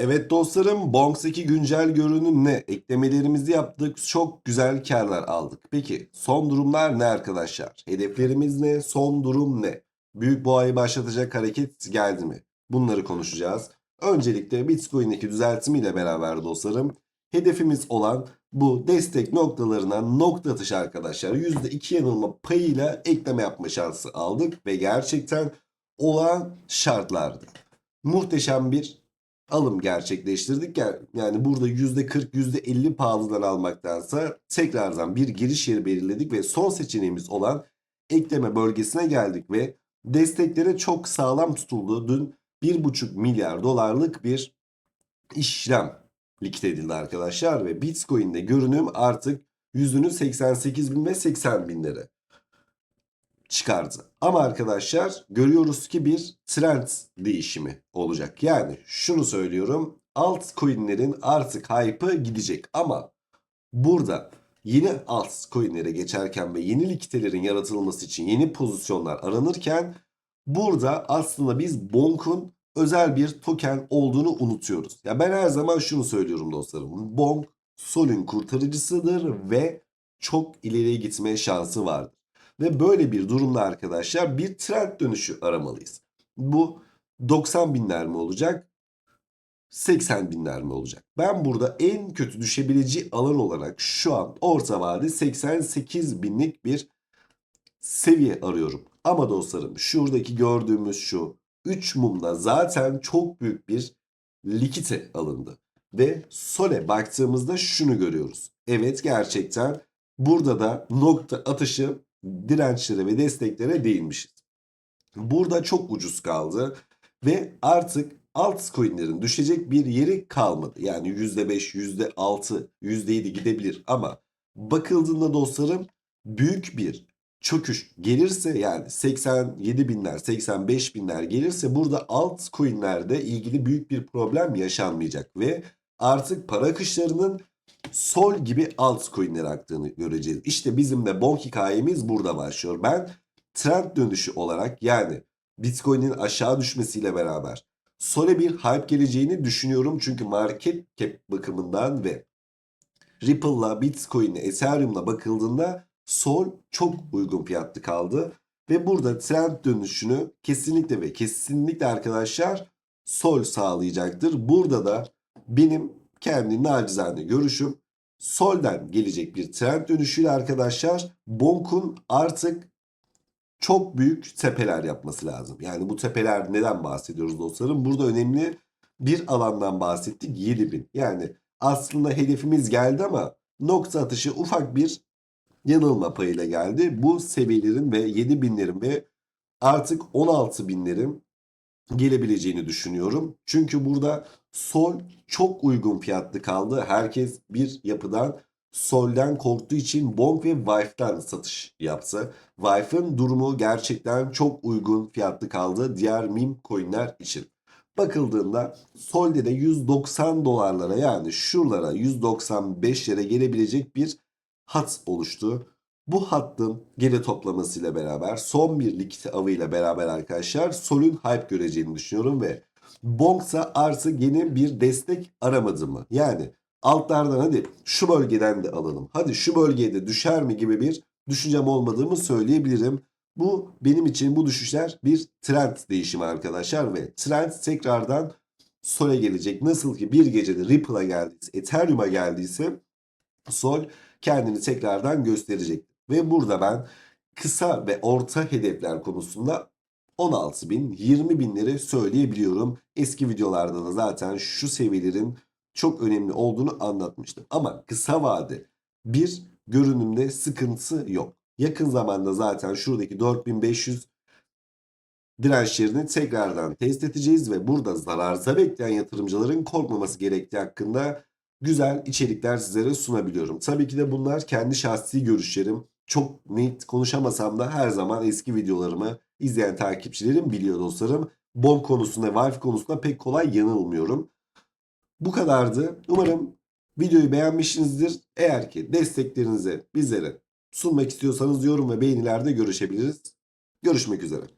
Evet dostlarım, Bonks 2 güncel görünümle eklemelerimizi yaptık. Çok güzel karlar aldık. Peki son durumlar ne arkadaşlar? Hedeflerimiz ne? Son durum ne? Büyük boğayı başlatacak hareket geldi mi? Bunları konuşacağız. Öncelikle Bitcoin'deki düzeltimiyle beraber dostlarım hedefimiz olan bu destek noktalarına nokta atışı arkadaşlar %2 yanılma payıyla ekleme yapma şansı aldık ve gerçekten olan şartlarda muhteşem bir alım gerçekleştirdik. Yani, yani burada %40, %50 pahalıdan almaktansa tekrardan bir giriş yeri belirledik ve son seçeneğimiz olan ekleme bölgesine geldik ve desteklere çok sağlam tutuldu. Dün 1,5 milyar dolarlık bir işlem likit edildi arkadaşlar ve Bitcoin'de görünüm artık yüzünü 88 bin ve 80 binlere çıkardı. Ama arkadaşlar görüyoruz ki bir trend değişimi olacak. Yani şunu söylüyorum altcoin'lerin artık hype'ı gidecek ama burada yeni altcoin'lere geçerken ve yeni likitelerin yaratılması için yeni pozisyonlar aranırken burada aslında biz Bonk'un özel bir token olduğunu unutuyoruz. Ya ben her zaman şunu söylüyorum dostlarım. Bonk Sol'ün kurtarıcısıdır ve çok ileriye gitmeye şansı vardır. Ve böyle bir durumda arkadaşlar bir trend dönüşü aramalıyız. Bu 90 binler mi olacak? 80 binler mi olacak? Ben burada en kötü düşebileceği alan olarak şu an orta vade 88 binlik bir seviye arıyorum. Ama dostlarım şuradaki gördüğümüz şu 3 mumda zaten çok büyük bir likite alındı. Ve Sole baktığımızda şunu görüyoruz. Evet gerçekten burada da nokta atışı dirençlere ve desteklere değinmişiz. Burada çok ucuz kaldı ve artık altcoin'lerin düşecek bir yeri kalmadı. Yani %5, %6, %7 gidebilir ama bakıldığında dostlarım büyük bir çöküş gelirse yani 87 binler 85 binler gelirse burada altcoin'lerde ilgili büyük bir problem yaşanmayacak ve artık para akışlarının Sol gibi altcoin'lere aktığını göreceğiz. İşte bizim de bonk hikayemiz burada başlıyor. Ben trend dönüşü olarak yani Bitcoin'in aşağı düşmesiyle beraber Sol'e bir hype geleceğini düşünüyorum. Çünkü market cap bakımından ve Ripple'la, Bitcoin'le, Ethereum'la bakıldığında Sol çok uygun fiyatlı kaldı. Ve burada trend dönüşünü kesinlikle ve kesinlikle arkadaşlar Sol sağlayacaktır. Burada da benim kendi nacizane görüşüm Sol'den gelecek bir trend dönüşüyle arkadaşlar Bonk'un artık çok büyük tepeler yapması lazım. Yani bu tepeler neden bahsediyoruz dostlarım? Burada önemli bir alandan bahsettik 7000. Yani aslında hedefimiz geldi ama nokta atışı ufak bir yanılma payıyla geldi. Bu seviyelerin ve 7000'lerin ve artık 16.000'lerin gelebileceğini düşünüyorum. Çünkü burada Sol çok uygun fiyatlı kaldı. Herkes bir yapıdan Sol'den korktuğu için Bonk ve Vive'den satış yaptı. Vive'ın durumu gerçekten çok uygun fiyatlı kaldı diğer meme coinler için. Bakıldığında Sol'de de 190 dolarlara yani şuralara 195 yere gelebilecek bir hat oluştu. Bu hattın geri toplamasıyla beraber son bir likit avıyla beraber arkadaşlar Sol'ün hype göreceğini düşünüyorum ve Bonksa artık yeni bir destek aramadı mı? Yani altlardan hadi şu bölgeden de alalım. Hadi şu bölgeye de düşer mi gibi bir düşüncem olmadığımı söyleyebilirim. Bu benim için bu düşüşler bir trend değişimi arkadaşlar ve trend tekrardan Sol'e gelecek. Nasıl ki bir gecede Ripple'a geldiyse, Ethereum'a geldiyse Sol kendini tekrardan gösterecek. Ve burada ben kısa ve orta hedefler konusunda 16 bin, 20 binleri söyleyebiliyorum. Eski videolarda da zaten şu seviyelerin çok önemli olduğunu anlatmıştım. Ama kısa vade bir görünümde sıkıntı yok. Yakın zamanda zaten şuradaki 4500 dirençlerini tekrardan test edeceğiz ve burada zararda bekleyen yatırımcıların korkmaması gerektiği hakkında güzel içerikler sizlere sunabiliyorum. Tabii ki de bunlar kendi şahsi görüşlerim. Çok net konuşamasam da her zaman eski videolarımı izleyen takipçilerim biliyor dostlarım. Bom konusunda, Valve konusunda pek kolay yanılmıyorum. Bu kadardı. Umarım videoyu beğenmişsinizdir. Eğer ki desteklerinizi bizlere sunmak istiyorsanız yorum ve beğenilerde görüşebiliriz. Görüşmek üzere.